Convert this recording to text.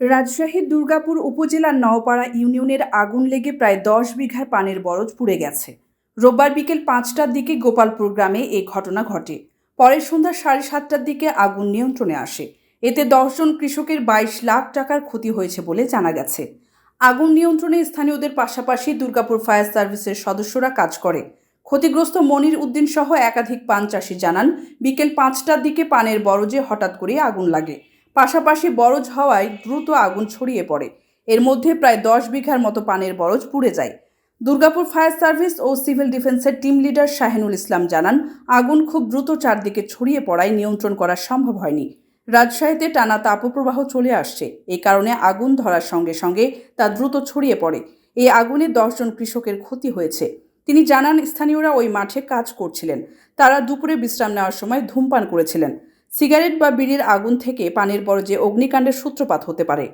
রাজশাহীর দুর্গাপুর উপজেলার নওপাড়া ইউনিয়নের আগুন লেগে প্রায় দশ বিঘার পানের বরজ পুড়ে গেছে। রোববার বিকেল পাঁচটার দিকে গোপালপুর গ্রামে এ ঘটনা ঘটে। পরের সন্ধ্যা সাড়ে সাতটার দিকে আগুন নিয়ন্ত্রণে আসে। এতে দশজন কৃষকের বাইশ লাখ টাকার ক্ষতি হয়েছে বলে জানা গেছে। আগুন নিয়ন্ত্রণে স্থানীয়দের পাশাপাশি দুর্গাপুর ফায়ার সার্ভিসের সদস্যরা কাজ করে। ক্ষতিগ্রস্ত মনির উদ্দিন সহ একাধিক পান চাষি জানান, বিকেল পাঁচটার দিকে পানের বরজে হঠাৎ করে আগুন লাগে। পাশাপাশি বরজ হওয়ায় দ্রুত আগুন ছড়িয়ে পড়ে। এর মধ্যে প্রায় দশ বিঘার মতো পানের বরজ পুড়ে যায়। দুর্গাপুর ফায়ার সার্ভিস ও সিভিল ডিফেন্সের টিম লিডার শাহিনুল ইসলাম জানান, আগুন খুব দ্রুত চারদিকে ছড়িয়ে পড়ায় নিয়ন্ত্রণ করা সম্ভব হয়নি। রাজশাহীতে টানা তাপপ্রবাহ চলে আসছে। এই কারণে আগুন ধরার সঙ্গে সঙ্গে তা দ্রুত ছড়িয়ে পড়ে। এই আগুনে দশজন কৃষকের ক্ষতি হয়েছে। তিনি জানান, স্থানীয়রা ওই মাঠে কাজ করছিলেন। তারা দুপুরে বিশ্রাম নেওয়ার সময় ধূমপান করেছিলেন। সিগারেট বা বিড়ির আগুন থেকে পানির পর যে অগ্নিকাণ্ডের সূত্রপাত হতে পারে।